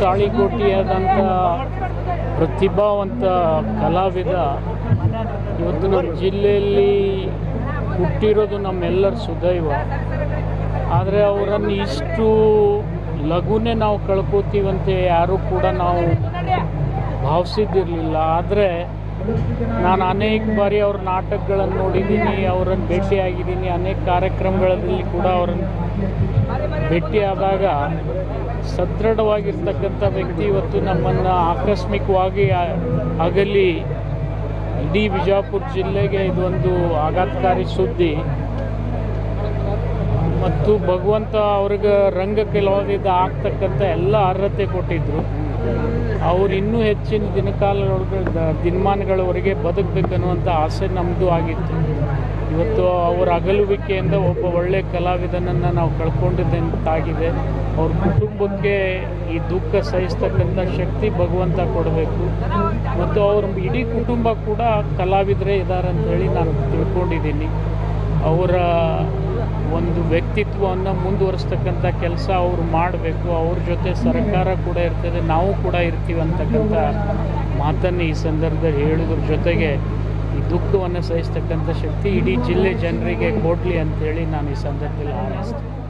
ತಾಳಿಕೋಟೆಯಾದಂಥ ಪ್ರತಿಭಾವಂತ ಕಲಾವಿದ ಇವತ್ತು ನಮ್ಮ ಜಿಲ್ಲೆಯಲ್ಲಿ ಹುಟ್ಟಿರೋದು ನಮ್ಮೆಲ್ಲರ ಸುದೈವ. ಆದರೆ ಅವರನ್ನು ಇಷ್ಟು ಲಘುನೇ ನಾವು ಕಳ್ಕೊತೀವಂತೆ ಯಾರೂ ಕೂಡ ನಾವು ಭಾವಿಸಿದ್ದಿರಲಿಲ್ಲ. ಆದರೆ ನಾನು ಅನೇಕ ಬಾರಿ ಅವ್ರ ನಾಟಕಗಳನ್ನು ನೋಡಿದ್ದೀನಿ, ಅವರನ್ನು ಭೇಟಿಯಾಗಿದ್ದೀನಿ, ಅನೇಕ ಕಾರ್ಯಕ್ರಮಗಳಲ್ಲಿ ಕೂಡ ಅವರನ್ನು ಭೇಟಿಯಾದಾಗ ಸದೃಢವಾಗಿರ್ತಕ್ಕಂಥ ವ್ಯಕ್ತಿ ಇವತ್ತು ನಮ್ಮನ್ನು ಆಕಸ್ಮಿಕವಾಗಿ ಅಗಲಿ ಇಡೀ ಬಿಜಾಪುರ ಜಿಲ್ಲೆಗೆ ಇದೊಂದು ಆಘಾತಕಾರಿ ಸುದ್ದಿ. ಮತ್ತು ಭಗವಂತ ಅವ್ರಿಗೆ ರಂಗ ಕೆಲವೊಂದಿದ್ದ ಆಗ್ತಕ್ಕಂಥ ಎಲ್ಲ ಅರ್ಹತೆ ಕೊಟ್ಟಿದ್ದರು ಅವ್ರು ಇನ್ನೂ ಹೆಚ್ಚಿನ ದಿನಕಾಲದೊಳಗೆ ದ- ದಿನಮಾನಗಳವರೆಗೆ ಬದುಕಬೇಕನ್ನುವಂಥ ಆಸೆ ನಮ್ಮದು ಆಗಿತ್ತು. ಇವತ್ತು ಅವರ ಅಗಲುವಿಕೆಯಿಂದ ಒಬ್ಬ ಒಳ್ಳೆ ಕಲಾವಿದನನ್ನು ನಾವು ಕಳ್ಕೊಂಡಿದ್ದಂತಾಗಿದೆ. ಅವ್ರ ಕುಟುಂಬಕ್ಕೆ ಈ ದುಃಖ ಸಹಿಸ್ತಕ್ಕಂಥ ಶಕ್ತಿ ಭಗವಂತ ಕೊಡಬೇಕು. ಮತ್ತು ಅವ್ರ ಇಡೀ ಕುಟುಂಬ ಕೂಡ ಕಲಾವಿದರೇ ಇದ್ದಾರೆ ಅಂತೇಳಿ ನಾನು ತಿಳ್ಕೊಂಡಿದ್ದೀನಿ. ಅವರ ಒಂದು ವ್ಯಕ್ತಿತ್ವವನ್ನು ಮುಂದುವರಿಸ್ತಕ್ಕಂಥ ಕೆಲಸ ಅವರು ಮಾಡಬೇಕು. ಅವ್ರ ಜೊತೆ ಸರ್ಕಾರ ಕೂಡ ಇರ್ತದೆ. ನಾವು ಕೂಡ ಇರ್ತೀವಿ ಅಂತಕ್ಕಂಥ ಮಾತನ್ನು ಈ ಸಂದರ್ಭದಲ್ಲಿ ಹೇಳೋದ್ರ. ಜೊತೆಗೆ ಈ ದುಃಖವನ್ನು ಸಹಿಸ್ತಕ್ಕಂಥ ಶಕ್ತಿ ಇಡೀ ಜಿಲ್ಲೆ ಜನರಿಗೆ ಕೊಡಲಿ ಅಂತೇಳಿ ನಾನು ಈ ಸಂದರ್ಭದಲ್ಲಿ ಹಾರೈಸ್ತೀನಿ.